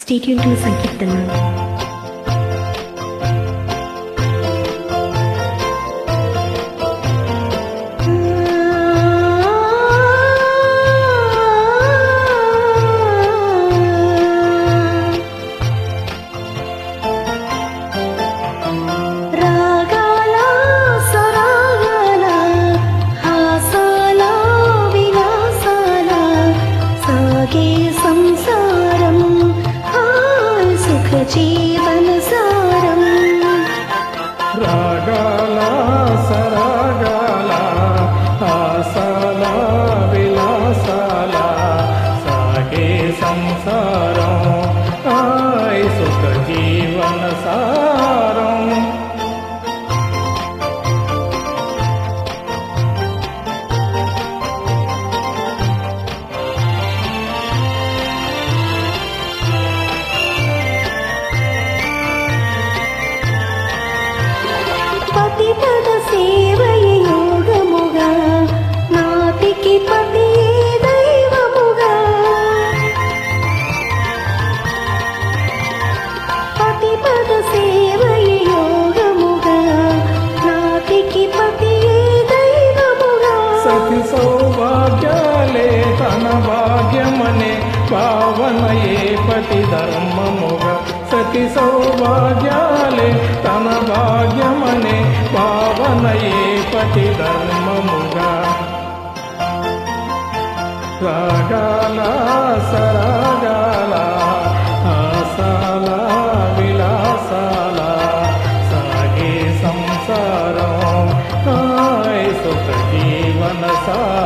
Stay tune to Sankirtana hi జీవన సారం. రాగాల సరాగాల ఆసాల విలాసాల సాగే సంసారం. ఆయ సుఖ జీవన భాగ్యమనే భావనయే పతి ధర్మముగా. సతి సౌభాగ్యాలే తన భాగ్యమనే పతి ధర్మముగా. రాగాల సరాగాల ఆసాల విలాసాల సాగే సంసారం. సుఖ జీవన సార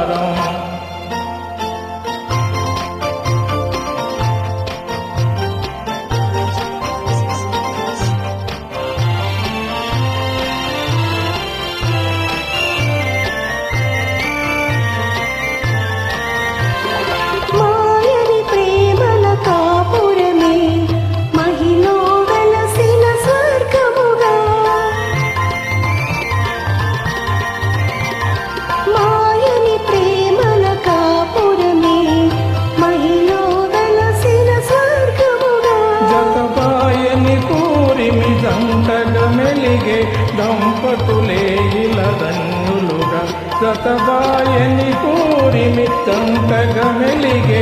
ధన్యులుగా జతబాయని కూరిమి జంటగా మెలిగే